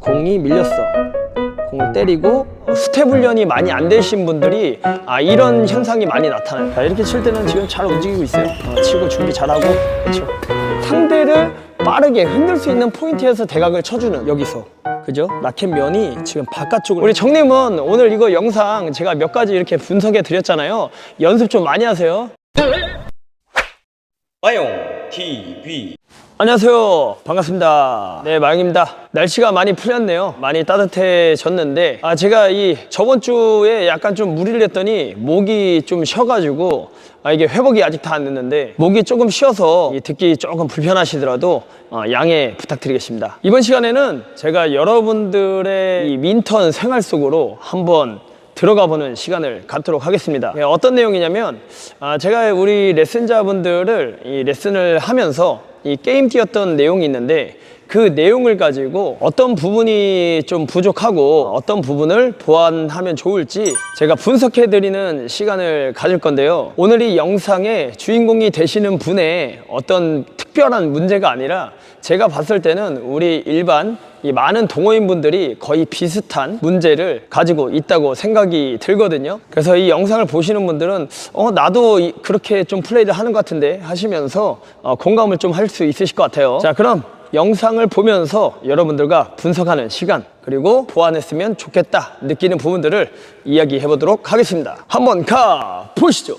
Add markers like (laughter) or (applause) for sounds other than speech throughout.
공이 밀렸어. 공을 때리고 스텝 훈련이 많이 안 되신 분들이 아 이런 현상이 많이 나타나요. 자, 이렇게 칠 때는 지금 잘 움직이고 있어요. 어, 치고 준비 잘하고 그렇죠. 상대를 빠르게 흔들 수 있는 포인트에서 대각을 쳐주는 여기서 그죠? 라켓 면이 지금 바깥쪽으로 우리 정님은 오늘 이거 영상 제가 몇 가지 이렇게 분석해 드렸잖아요. 연습 좀 많이 하세요. 마용 TV 안녕하세요. 반갑습니다. 네, 마영입니다. 날씨가 많이 풀렸네요. 많이 따뜻해졌는데, 아, 제가 이 저번 주에 약간 좀 무리를 했더니 목이 좀 쉬어가지고, 아, 이게 회복이 아직 다 안 됐는데, 목이 조금 쉬어서 이 듣기 조금 불편하시더라도, 어, 양해 부탁드리겠습니다. 이번 시간에는 제가 여러분들의 이 민턴 생활 속으로 한번 들어가 보는 시간을 갖도록 하겠습니다. 예, 어떤 내용이냐면 아, 제가 우리 레슨자분들을 이 레슨을 하면서 이 게임 뛰었던 내용이 있는데 그 내용을 가지고 어떤 부분이 좀 부족하고 어떤 부분을 보완하면 좋을지 제가 분석해 드리는 시간을 가질 건데요. 오늘 이 영상의 주인공이 되시는 분의 어떤 특별한 문제가 아니라 제가 봤을 때는 우리 일반 이 많은 동호인분들이 거의 비슷한 문제를 가지고 있다고 생각이 들거든요. 그래서 이 영상을 보시는 분들은 어 나도 이- 그렇게 좀 플레이를 하는 것 같은데 하시면서 어, 공감을 좀 할 수 있으실 것 같아요. 자, 그럼 영상을 보면서 여러분들과 분석하는 시간 그리고 보완했으면 좋겠다 느끼는 부분들을 이야기해 보도록 하겠습니다. 한번 가 보시죠.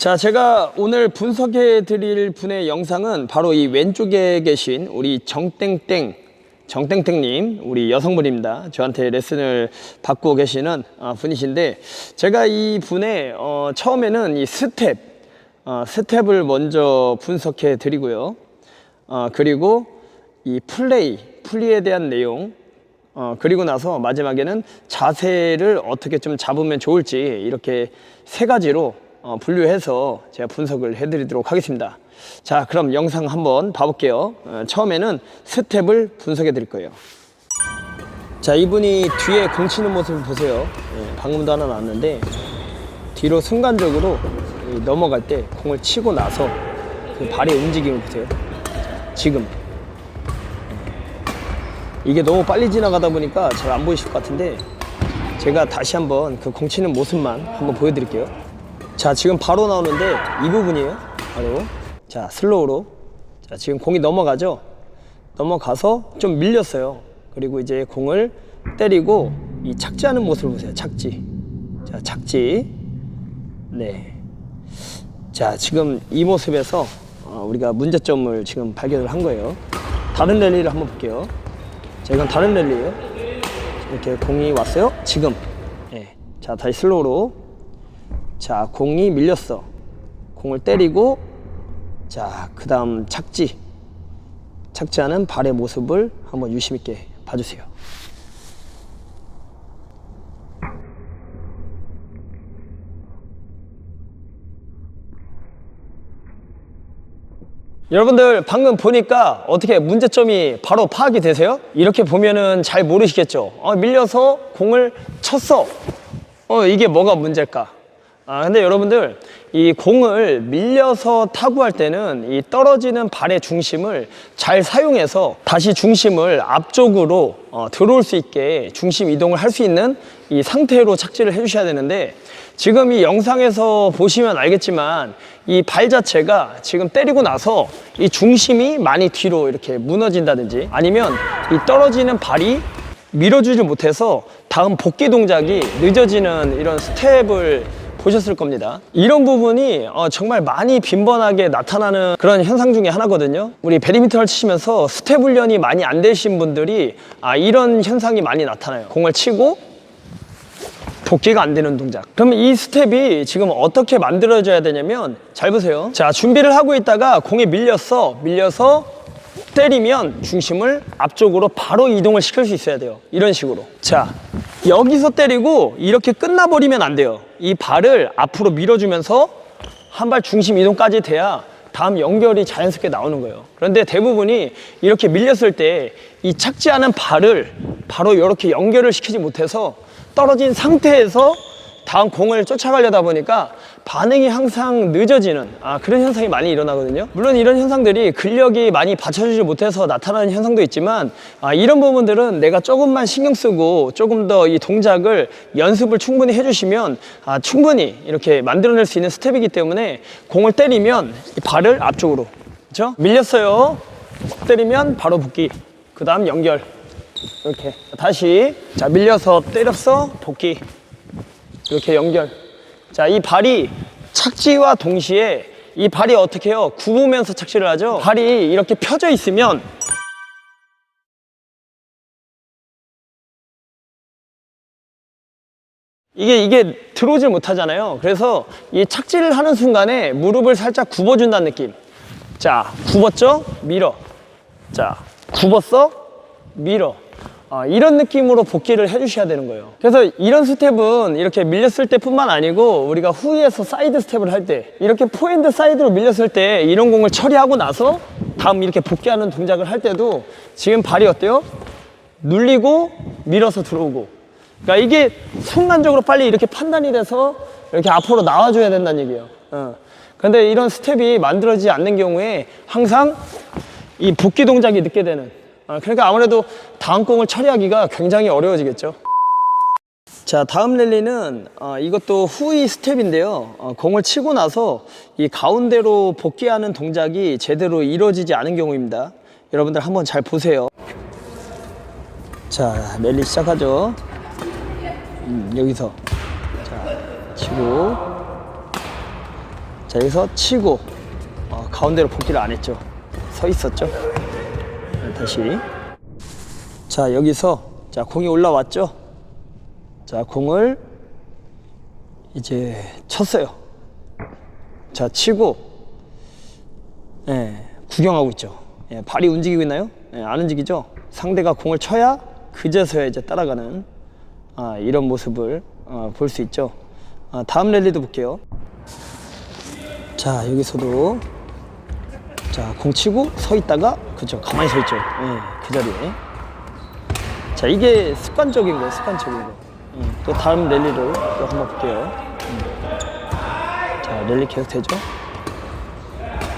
자, 제가 오늘 분석해 드릴 분의 영상은 바로 이 왼쪽에 계신 우리 정땡땡 정땡땡님 우리 여성분입니다. 저한테 레슨을 받고 계시는 어, 분이신데 제가 이 분의 어, 처음에는 이 스텝 어, 스텝을 먼저 분석해 드리고요. 어, 그리고 이 플레이 플리에 대한 내용 어, 그리고 나서 마지막에는 자세를 어떻게 좀 잡으면 좋을지 이렇게 세 가지로 어, 분류해서 제가 분석을 해드리도록 하겠습니다. 자, 그럼 영상 한번 봐볼게요. 어, 처음에는 스텝을 분석해 드릴 거예요. 자, 이분이 뒤에 공 치는 모습을 보세요. 예, 방금도 하나 나왔는데 뒤로 순간적으로 이 넘어갈 때 공을 치고 나서 그 발의 움직임을 보세요. 지금 이게 너무 빨리 지나가다 보니까 잘 안 보이실 것 같은데 제가 다시 한번 그 공 치는 모습만 한번 보여드릴게요. 자, 지금 바로 나오는데 이 부분이에요. 바로. 자, 슬로우로. 자, 지금 공이 넘어가죠? 넘어가서 좀 밀렸어요. 그리고 이제 공을 때리고 이 착지하는 모습을 보세요. 착지. 자, 착지. 네. 자, 지금 이 모습에서 어, 우리가 문제점을 지금 발견을 한 거예요. 다른 랠리를 한번 볼게요. 자, 이건 다른 랠리예요. 이렇게 공이 왔어요. 지금. 예. 자, 다시 슬로우로. 자, 공이 밀렸어. 공을 때리고 자, 그 다음 착지. 착지하는 발의 모습을 한번 유심 있게 봐주세요. 여러분들 방금 보니까 어떻게 문제점이 바로 파악이 되세요? 이렇게 보면은 잘 모르시겠죠. 어, 밀려서 공을 쳤어. 어, 이게 뭐가 문제일까? 아, 근데 여러분들 이 공을 밀려서 타구할 때는 이 떨어지는 발의 중심을 잘 사용해서 다시 중심을 앞쪽으로 어, 들어올 수 있게 중심 이동을 할 수 있는 이 상태로 착지를 해주셔야 되는데 지금 이 영상에서 보시면 알겠지만 이 발 자체가 지금 때리고 나서 이 중심이 많이 뒤로 이렇게 무너진다든지 아니면 이 떨어지는 발이 밀어주지 못해서 다음 복귀 동작이 늦어지는 이런 스텝을 보셨을 겁니다. 이런 부분이 어, 정말 많이 빈번하게 나타나는 그런 현상 중에 하나거든요. 우리 배드민턴을 치시면서 스텝 훈련이 많이 안 되신 분들이 아, 이런 현상이 많이 나타나요. 공을 치고 복귀가 안 되는 동작. 그러면 이 스텝이 지금 어떻게 만들어져야 되냐면 잘 보세요. 자, 준비를 하고 있다가 공에 밀렸어. 밀려서 때리면 중심을 앞쪽으로 바로 이동을 시킬 수 있어야 돼요. 이런 식으로. 자, 여기서 때리고 이렇게 끝나버리면 안 돼요. 이 발을 앞으로 밀어주면서 한 발 중심 이동까지 돼야 다음 연결이 자연스럽게 나오는 거예요. 그런데 대부분이 이렇게 밀렸을 때 이 착지하는 발을 바로 이렇게 연결을 시키지 못해서 떨어진 상태에서 다음 공을 쫓아가려다 보니까 반응이 항상 늦어지는 아, 그런 현상이 많이 일어나거든요. 물론 이런 현상들이 근력이 많이 받쳐주지 못해서 나타나는 현상도 있지만 아, 이런 부분들은 내가 조금만 신경 쓰고 조금 더 이 동작을 연습을 충분히 해주시면 아, 충분히 이렇게 만들어낼 수 있는 스텝이기 때문에 공을 때리면 이 발을 앞쪽으로 그렇죠? 밀렸어요. 때리면 바로 복귀. 그 다음 연결. 이렇게 다시 자 밀려서 때렸어 복귀 이렇게 연결. 자 이 발이 착지와 동시에 이 발이 어떻게 해요? 굽으면서 착지를 하죠? 발이 이렇게 펴져 있으면 이게 이게 들어오질 못하잖아요. 그래서 이 착지를 하는 순간에 무릎을 살짝 굽어준다는 느낌. 자 굽었죠? 밀어. 자 굽었어? 밀어 아, 이런 느낌으로 복귀를 해주셔야 되는 거예요. 그래서 이런 스텝은 이렇게 밀렸을 때 뿐만 아니고 우리가 후위에서 사이드 스텝을 할 때 이렇게 포핸드 사이드로 밀렸을 때 이런 공을 처리하고 나서 다음 이렇게 복귀하는 동작을 할 때도 지금 발이 어때요? 눌리고 밀어서 들어오고 그러니까 이게 순간적으로 빨리 이렇게 판단이 돼서 이렇게 앞으로 나와줘야 된다는 얘기예요. 어. 근데 이런 스텝이 만들어지지 않는 경우에 항상 이 복귀 동작이 늦게 되는 아, 그러니까 아무래도 다음 공을 처리하기가 굉장히 어려워지겠죠. 자, 다음 랠리는 어, 이것도 후위 스텝인데요. 어, 공을 치고 나서 이 가운데로 복귀하는 동작이 제대로 이루어지지 않은 경우입니다. 여러분들 한번 잘 보세요. 자, 랠리 시작하죠. 음, 여기서 자, 치고 자, 여기서 치고 어, 가운데로 복귀를 안 했죠. 서 있었죠. 다시. 자 여기서 자 공이 올라왔죠? 자 공을 이제 쳤어요. 자 치고 예 구경하고 있죠. 예, 발이 움직이고 있나요? 예, 안 움직이죠? 상대가 공을 쳐야 그제서야 이제 따라가는 아, 이런 모습을 어, 볼수 있죠. 아, 다음 랠리도 볼게요. 자 여기서도 자, 공 치고 서 있다가 그죠 가만히 서 있죠. 예, 그 자리에. 자, 이게 습관적인 거예요. 습관적인 거. 음, 또 다음 랠리를 또 한번 볼게요. 음. 자, 랠리 계속 되죠.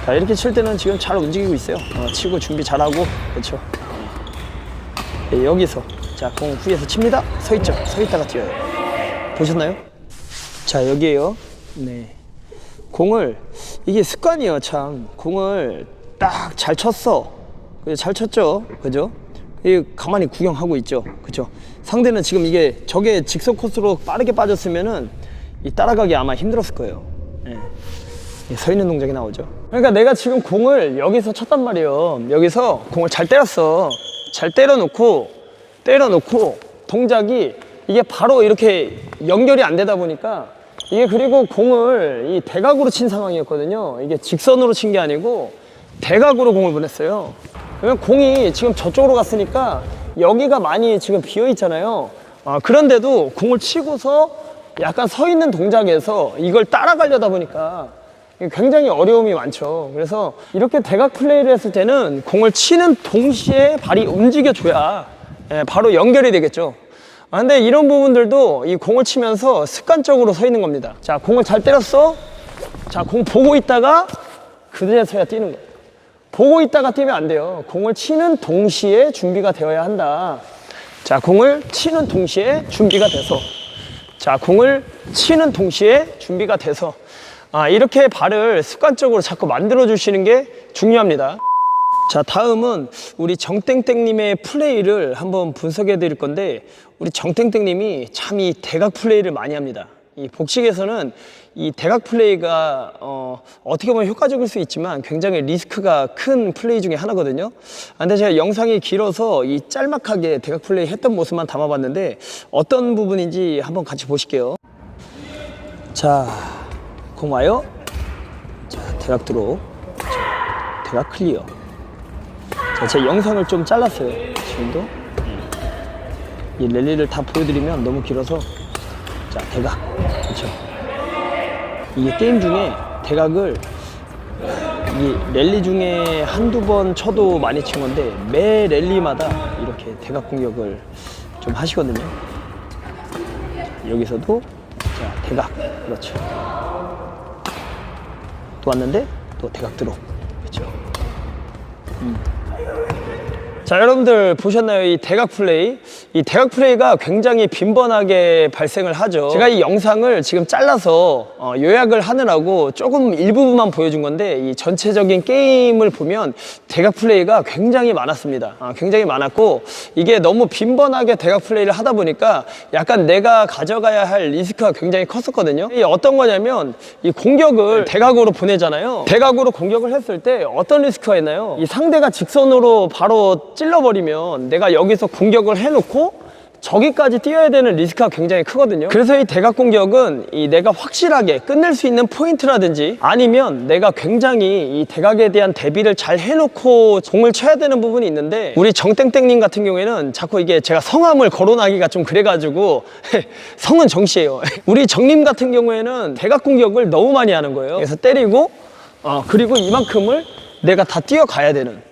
자, 이렇게 칠 때는 지금 잘 움직이고 있어요. 어, 치고 준비 잘하고 그렇죠. 예, 여기서 자, 공 후에서 칩니다. 서 있죠. 서 있다가 뛰어요. 보셨나요? 자, 여기에요. 네. 공을 이게 습관이에요 참. 공을 딱 잘 쳤어? 잘 쳤죠? 그죠? 이 가만히 구경하고 있죠? 그죠? 상대는 지금 이게 저게 직선 코스로 빠르게 빠졌으면은 이 따라가기 아마 힘들었을 거예요. 예. 이서 있는 동작이 나오죠. 그러니까 내가 지금 공을 여기서 쳤단 말이에요. 여기서 공을 잘 때렸어. 잘 때려놓고 때려놓고 동작이 이게 바로 이렇게 연결이 안 되다 보니까 이게 그리고 공을 이 대각으로 친 상황이었거든요. 이게 직선으로 친 게 아니고 대각으로 공을 보냈어요. 그러면 공이 지금 저쪽으로 갔으니까 여기가 많이 지금 비어 있잖아요. 아, 그런데도 공을 치고서 약간 서 있는 동작에서 이걸 따라가려다 보니까 굉장히 어려움이 많죠. 그래서 이렇게 대각 플레이를 했을 때는 공을 치는 동시에 발이 움직여줘야 예, 바로 연결이 되겠죠. 아, 근데 이런 부분들도 이 공을 치면서 습관적으로 서 있는 겁니다. 자, 공을 잘 때렸어. 자, 공 보고 있다가 그제서야 뛰는 거예요. 보고 있다가 뛰면 안 돼요. 공을 치는 동시에 준비가 되어야 한다. 자, 공을 치는 동시에 준비가 돼서. 자, 공을 치는 동시에 준비가 돼서. 아, 이렇게 발을 습관적으로 자꾸 만들어 주시는 게 중요합니다. 자, 다음은 우리 정땡땡님의 플레이를 한번 분석해 드릴 건데, 우리 정땡땡님이 참 이 대각 플레이를 많이 합니다. 이 복식에서는 이 대각 플레이가 어, 어떻게 보면 효과적일 수 있지만 굉장히 리스크가 큰 플레이 중에 하나거든요. 아, 근데 제가 영상이 길어서 이 짤막하게 대각 플레이 했던 모습만 담아봤는데 어떤 부분인지 한번 같이 보실게요. 자, 공 와요. 자, 대각 들어. 자, 대각 클리어. 자, 제 영상을 좀 잘랐어요. 지금도. 이 랠리를 다 보여드리면 너무 길어서. 자, 대각. 그렇죠. 이게 게임 중에 대각을 이 랠리 중에 한두 번 쳐도 많이 친 건데 매 랠리마다 이렇게 대각 공격을 좀 하시거든요. 여기서도 자, 대각. 그렇죠. 또 왔는데 또 대각 들어. 그렇죠. 음. 자, 여러분들 보셨나요? 이 대각 플레이. 이 대각 플레이가 굉장히 빈번하게 발생을 하죠. 제가 이 영상을 지금 잘라서 어, 요약을 하느라고 조금 일부분만 보여준 건데 이 전체적인 게임을 보면 대각 플레이가 굉장히 많았습니다. 아, 굉장히 많았고 이게 너무 빈번하게 대각 플레이를 하다 보니까 약간 내가 가져가야 할 리스크가 굉장히 컸었거든요. 이 어떤 거냐면 이 공격을 대각으로 보내잖아요. 대각으로 공격을 했을 때 어떤 리스크가 있나요? 이 상대가 직선으로 바로 찔러버리면 내가 여기서 공격을 해놓고 저기까지 뛰어야 되는 리스크가 굉장히 크거든요. 그래서 이 대각 공격은 이 내가 확실하게 끝낼 수 있는 포인트라든지 아니면 내가 굉장히 이 대각에 대한 대비를 잘 해놓고 공을 쳐야 되는 부분이 있는데 우리 정땡땡님 같은 경우에는 자꾸 이게 제가 성함을 거론하기가 좀 그래가지고 (laughs) 성은 정씨예요. (laughs) 우리 정님 같은 경우에는 대각 공격을 너무 많이 하는 거예요. 그래서 때리고 어, 그리고 이만큼을 내가 다 뛰어가야 되는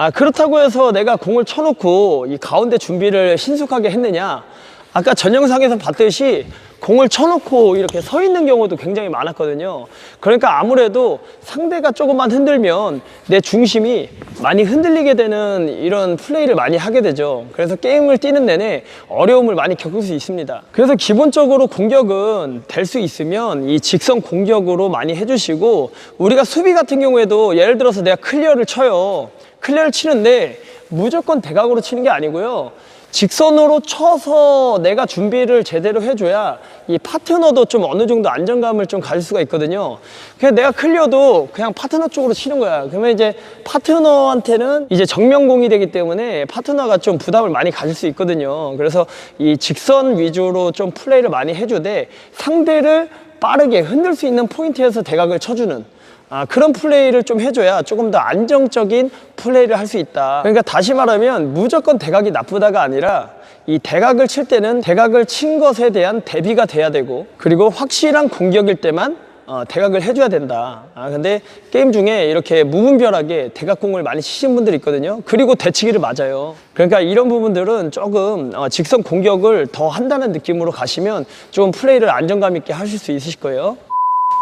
아, 그렇다고 해서 내가 공을 쳐놓고 이 가운데 준비를 신속하게 했느냐? 아까 전 영상에서 봤듯이 공을 쳐놓고 이렇게 서 있는 경우도 굉장히 많았거든요. 그러니까 아무래도 상대가 조금만 흔들면 내 중심이 많이 흔들리게 되는 이런 플레이를 많이 하게 되죠. 그래서 게임을 뛰는 내내 어려움을 많이 겪을 수 있습니다. 그래서 기본적으로 공격은 될 수 있으면 이 직선 공격으로 많이 해주시고 우리가 수비 같은 경우에도 예를 들어서 내가 클리어를 쳐요. 클리어를 치는데 무조건 대각으로 치는 게 아니고요. 직선으로 쳐서 내가 준비를 제대로 해줘야 이 파트너도 좀 어느 정도 안정감을 좀 가질 수가 있거든요. 그냥 내가 클리어도 그냥 파트너 쪽으로 치는 거야. 그러면 이제 파트너한테는 이제 정면공이 되기 때문에 파트너가 좀 부담을 많이 가질 수 있거든요. 그래서 이 직선 위주로 좀 플레이를 많이 해주되 상대를 빠르게 흔들 수 있는 포인트에서 대각을 쳐주는 아, 그런 플레이를 좀 해줘야 조금 더 안정적인 플레이를 할 수 있다. 그러니까 다시 말하면 무조건 대각이 나쁘다가 아니라 이 대각을 칠 때는 대각을 친 것에 대한 대비가 돼야 되고 그리고 확실한 공격일 때만 어, 대각을 해줘야 된다. 아, 근데 게임 중에 이렇게 무분별하게 대각공을 많이 치신 분들이 있거든요. 그리고 대치기를 맞아요. 그러니까 이런 부분들은 조금 어, 직선 공격을 더 한다는 느낌으로 가시면 좀 플레이를 안정감 있게 하실 수 있으실 거예요.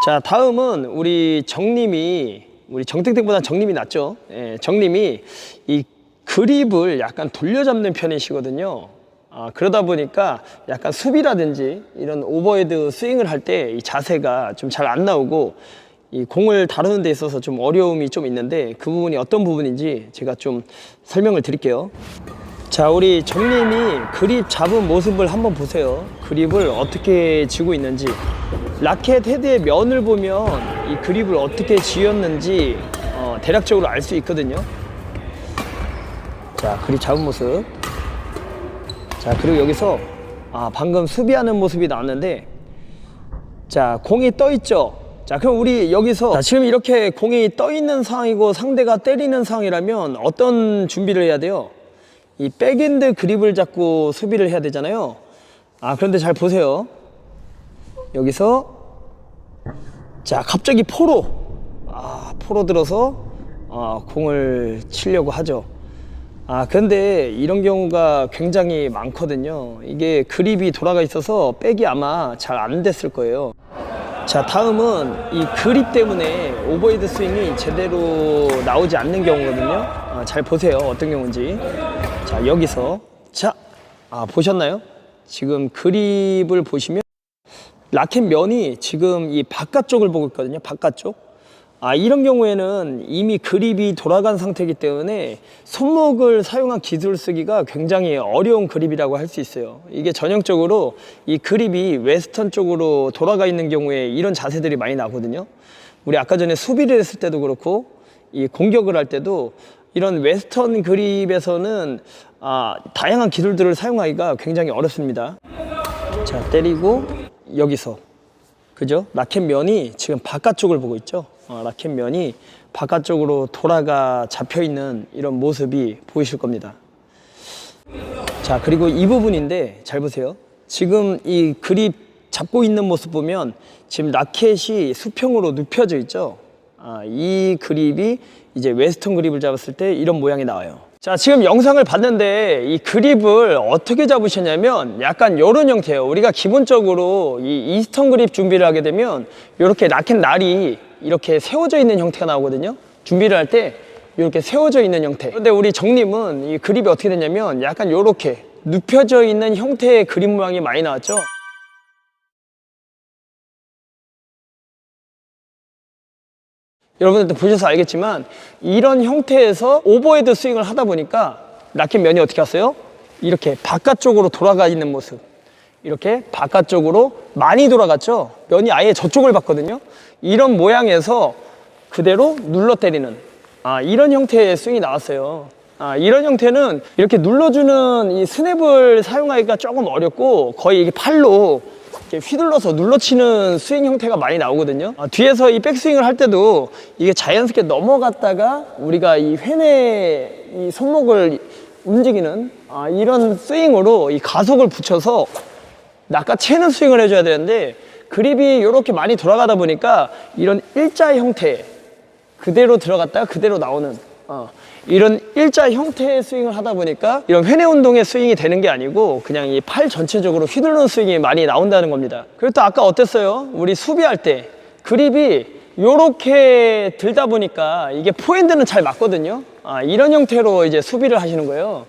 자, 다음은 우리 정님이 우리 정땡땡보다 정님이 낫죠. 예, 정님이 이 그립을 약간 돌려잡는 편이시거든요. 아, 그러다 보니까 약간 수비라든지 이런 오버헤드 스윙을 할 때 이 자세가 좀 잘 안 나오고 이 공을 다루는 데 있어서 좀 어려움이 좀 있는데 그 부분이 어떤 부분인지 제가 좀 설명을 드릴게요. 자, 우리 정님이 그립 잡은 모습을 한번 보세요. 그립을 어떻게 쥐고 있는지. 라켓 헤드의 면을 보면 이 그립을 어떻게 쥐었는지 어, 대략적으로 알 수 있거든요. 자, 그립 잡은 모습. 자, 그리고 여기서 아, 방금 수비하는 모습이 나왔는데 자, 공이 떠 있죠. 자, 그럼 우리 여기서 자, 지금 이렇게 공이 떠 있는 상황이고 상대가 때리는 상황이라면 어떤 준비를 해야 돼요? 이 백엔드 그립을 잡고 수비를 해야 되잖아요. 아, 그런데 잘 보세요. 여기서 자, 갑자기 포로 아, 포로 들어서 아, 공을 치려고 하죠. 아, 근데 이런 경우가 굉장히 많거든요. 이게 그립이 돌아가 있어서 백이 아마 잘 안 됐을 거예요. 자, 다음은 이 그립 때문에 오버헤드 스윙이 제대로 나오지 않는 경우거든요. 아, 잘 보세요. 어떤 경우인지. 자, 여기서. 자, 아, 보셨나요? 지금 그립을 보시면 라켓 면이 지금 이 바깥쪽을 보고 있거든요. 바깥쪽. 아, 이런 경우에는 이미 그립이 돌아간 상태이기 때문에 손목을 사용한 기술 쓰기가 굉장히 어려운 그립이라고 할 수 있어요. 이게 전형적으로 이 그립이 웨스턴 쪽으로 돌아가 있는 경우에 이런 자세들이 많이 나거든요. 우리 아까 전에 수비를 했을 때도 그렇고 이 공격을 할 때도 이런 웨스턴 그립에서는 아, 다양한 기술들을 사용하기가 굉장히 어렵습니다. 자, 때리고 여기서 그죠? 라켓 면이 지금 바깥쪽을 보고 있죠. 어, 라켓 면이 바깥쪽으로 돌아가 잡혀 있는 이런 모습이 보이실 겁니다. 자, 그리고 이 부분인데 잘 보세요. 지금 이 그립 잡고 있는 모습 보면 지금 라켓이 수평으로 눕혀져 있죠. 아, 이 그립이 이제 웨스턴 그립을 잡았을 때 이런 모양이 나와요. 자, 지금 영상을 봤는데 이 그립을 어떻게 잡으셨냐면 약간 이런 형태예요. 우리가 기본적으로 이 이스턴 그립 준비를 하게 되면 이렇게 라켓 날이 이렇게 세워져 있는 형태가 나오거든요. 준비를 할 때 이렇게 세워져 있는 형태. 그런데 우리 정님은 이 그립이 어떻게 되냐면 약간 이렇게 눕혀져 있는 형태의 그립 모양이 많이 나왔죠. 여러분들도 보셔서 알겠지만 이런 형태에서 오버헤드 스윙을 하다 보니까 라켓 면이 어떻게 왔어요? 이렇게 바깥쪽으로 돌아가 있는 모습. 이렇게 바깥쪽으로 많이 돌아갔죠? 면이 아예 저쪽을 봤거든요? 이런 모양에서 그대로 눌러 때리는 아, 이런 형태의 스윙이 나왔어요. 아, 이런 형태는 이렇게 눌러주는 이 스냅을 사용하기가 조금 어렵고 거의 이게 팔로 휘둘러서 눌러치는 스윙 형태가 많이 나오거든요. 아, 뒤에서 이 백스윙을 할 때도 이게 자연스럽게 넘어갔다가 우리가 이 회내 이 손목을 움직이는 아, 이런 스윙으로 이 가속을 붙여서 낚아채는 스윙을 해줘야 되는데 그립이 이렇게 많이 돌아가다 보니까 이런 일자 형태 그대로 들어갔다가 그대로 나오는 어, 이런 일자 형태의 스윙을 하다 보니까 이런 회내 운동의 스윙이 되는 게 아니고 그냥 이 팔 전체적으로 휘두르는 스윙이 많이 나온다는 겁니다. 그리고 또 아까 어땠어요? 우리 수비할 때 그립이 이렇게 들다 보니까 이게 포핸드는 잘 맞거든요. 아, 이런 형태로 이제 수비를 하시는 거예요.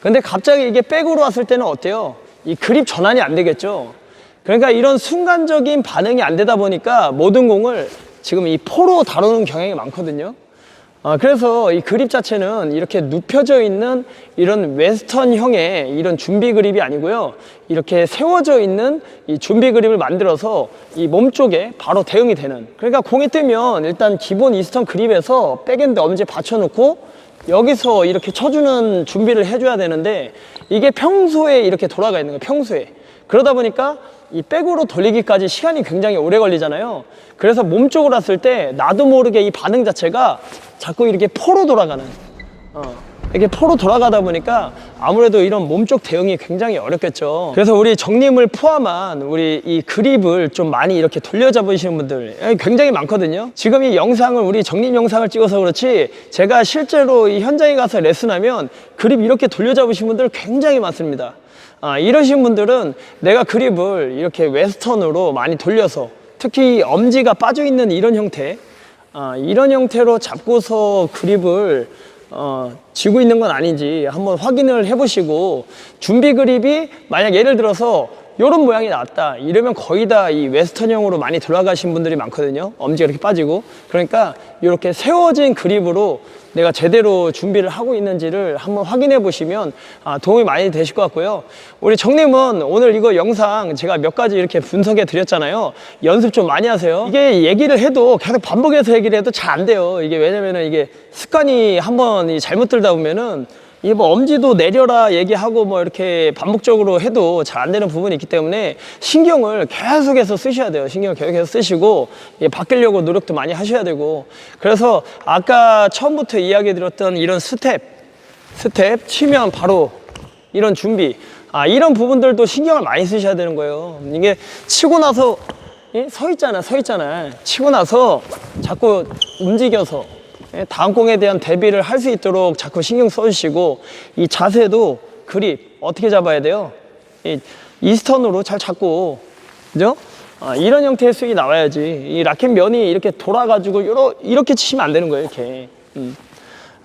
근데 갑자기 이게 백으로 왔을 때는 어때요? 이 그립 전환이 안 되겠죠. 그러니까 이런 순간적인 반응이 안 되다 보니까 모든 공을 지금 이 포로 다루는 경향이 많거든요. 아, 그래서 이 그립 자체는 이렇게 눕혀져 있는 이런 웨스턴형의 이런 준비 그립이 아니고요. 이렇게 세워져 있는 이 준비 그립을 만들어서 이 몸 쪽에 바로 대응이 되는. 그러니까 공이 뜨면 일단 기본 이스턴 그립에서 백엔드 엄지 받쳐놓고 여기서 이렇게 쳐주는 준비를 해줘야 되는데 이게 평소에 이렇게 돌아가 있는 거예요. 평소에. 그러다 보니까 이 백으로 돌리기까지 시간이 굉장히 오래 걸리잖아요. 그래서 몸 쪽으로 왔을 때 나도 모르게 이 반응 자체가 자꾸 이렇게 포로 돌아가는. 어. 이렇게 포로 돌아가다 보니까 아무래도 이런 몸쪽 대응이 굉장히 어렵겠죠. 그래서 우리 정님을 포함한 우리 이 그립을 좀 많이 이렇게 돌려잡으시는 분들 굉장히 많거든요. 지금 이 영상을 우리 정님 영상을 찍어서 그렇지 제가 실제로 이 현장에 가서 레슨하면 그립 이렇게 돌려잡으신 분들 굉장히 많습니다. 아, 이러신 분들은 내가 그립을 이렇게 웨스턴으로 많이 돌려서 특히 엄지가 빠져 있는 이런 형태 아, 이런 형태로 잡고서 그립을 어, 쥐고 있는 건 아닌지. 한번 확인을 해보시고 준비 그립이 만약 예를 들어서 이런 모양이 나왔다. 이러면 거의 다 이 웨스턴형으로 많이 돌아가신 분들이 많거든요. 엄지가 이렇게 빠지고. 그러니까 이렇게 세워진 그립으로 내가 제대로 준비를 하고 있는지를 한번 확인해 보시면 아, 도움이 많이 되실 것 같고요. 우리 정님은 오늘 이거 영상 제가 몇 가지 이렇게 분석해 드렸잖아요. 연습 좀 많이 하세요. 이게 얘기를 해도 계속 반복해서 얘기를 해도 잘 안 돼요. 이게 왜냐면은 이게 습관이 한번 이 잘못 들다 보면은 이뭐 엄지도 내려라 얘기하고 뭐 이렇게 반복적으로 해도 잘 안 되는 부분이 있기 때문에 신경을 계속해서 쓰셔야 돼요. 신경을 계속해서 쓰시고 예, 바뀌려고 노력도 많이 하셔야 되고 그래서 아까 처음부터 이야기 드렸던 이런 스텝 스텝 치면 바로 이런 준비 아 이런 부분들도 신경을 많이 쓰셔야 되는 거예요. 이게 치고 나서 예? 서 있잖아, 서 있잖아. 치고 나서 자꾸 움직여서 예, 다음 공에 대한 대비를 할 수 있도록 자꾸 신경 써주시고 이 자세도 그립 어떻게 잡아야 돼요? 이 이스턴으로 잘 잡고 그죠? 아, 이런 형태의 스윙이 나와야지 이 라켓 면이 이렇게 돌아가지고 요러, 이렇게 치시면 안 되는 거예요 이렇게 음.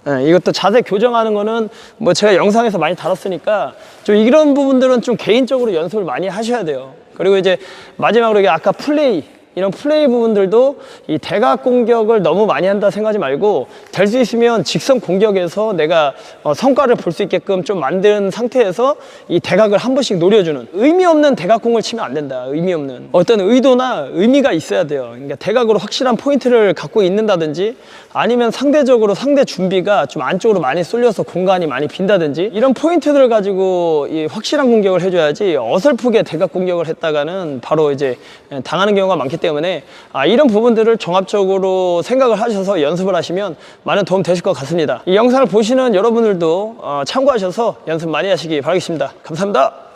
예, 이것도 자세 교정하는 거는 뭐 제가 영상에서 많이 다뤘으니까 좀 이런 부분들은 좀 개인적으로 연습을 많이 하셔야 돼요. 그리고 이제 마지막으로 아까 플레이 이런 플레이 부분들도 이 대각 공격을 너무 많이 한다 생각하지 말고 될 수 있으면 직선 공격에서 내가 어, 성과를 볼 수 있게끔 좀 만든 상태에서 이 대각을 한 번씩 노려주는 의미 없는 대각공을 치면 안 된다. 의미 없는 어떤 의도나 의미가 있어야 돼요. 그러니까 대각으로 확실한 포인트를 갖고 있는다든지 아니면 상대적으로 상대 준비가 좀 안쪽으로 많이 쏠려서 공간이 많이 빈다든지 이런 포인트들을 가지고 이 확실한 공격을 해줘야지 어설프게 대각 공격을 했다가는 바로 이제 당하는 경우가 많기 때문에 아, 이런 부분들을 종합적으로 생각을 하셔서 연습을 하시면 많은 도움 되실 것 같습니다. 이 영상을 보시는 여러분들도 어, 참고하셔서 연습 많이 하시기 바라겠습니다. 감사합니다.